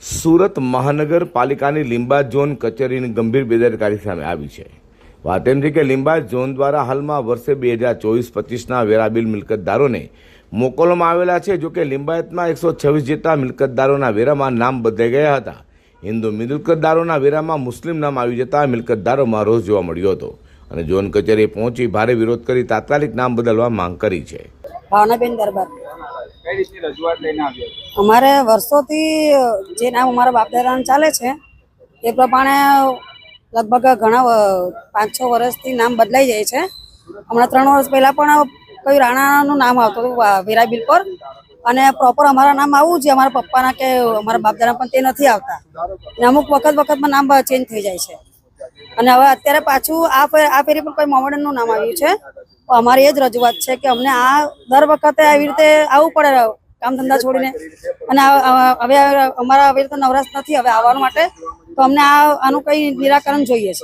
સુરત મહાનગરપાલિકાની લિંબા ઝોન કચેરીની ગંભીર બેદરકારી સામે આવી છે. વાત એમ છે કે લીંબા ઝોન દ્વારા હાલમાં વર્ષે બે હજાર ચોવીસ પચીસના વેરાબિલ મિલકતદારોને મોકલવામાં આવેલા છે જોકે લિંબાયતમાં એકસો છવ્વીસ જેટલા મિલકતદારોના વેરામાં નામ બદલાઈ ગયા હતા. હિન્દુ મિલકતદારોના વેરામાં મુસ્લિમ નામ આવી જતા મિલકતદારોમાં રોષ જોવા મળ્યો હતો અને ઝોન કચેરીએ પહોંચી ભારે વિરોધ કરી તાત્કાલિક નામ બદલવા માંગ કરી છે. ભાવનાબેન દરબાર. કઈ રીતની રજૂઆત લઈને આવ્યા અમારે વર્ષોથી જે નામ અમારા બાપ ચાલે છે, એ પ્રમાણે લગભગ ઘણા પાંચ છ વર્ષથી નામ બદલાઈ જાય છે. હમણાં ત્રણ વર્ષ પહેલાં પણ કયું રાણાનું નામ આવતું હતું વા- બિલ પર. અને પ્રોપર અમારા નામ આવવું છે, અમારા પપ્પાના કે અમારા બાપદાના પણ તે નથી આવતા. અને અમુક વખત વખતમાં નામ ચેન્જ થઈ જાય છે. અને હવે અત્યારે પાછું આ આ ફેરી પણ કોઈ મોમેડનનું નામ આવ્યું છે. અમારી એ જ રજૂઆત છે કે અમને આ દર વખતે આવી રીતે આવવું પડે કામ ધંધા છોડીને. અને હવે અમારા આવી રીતે નવરાશ નથી, હવે આવવા માટે. તો અમને આ આનું કઈ નિરાકરણ જોઈએ છે.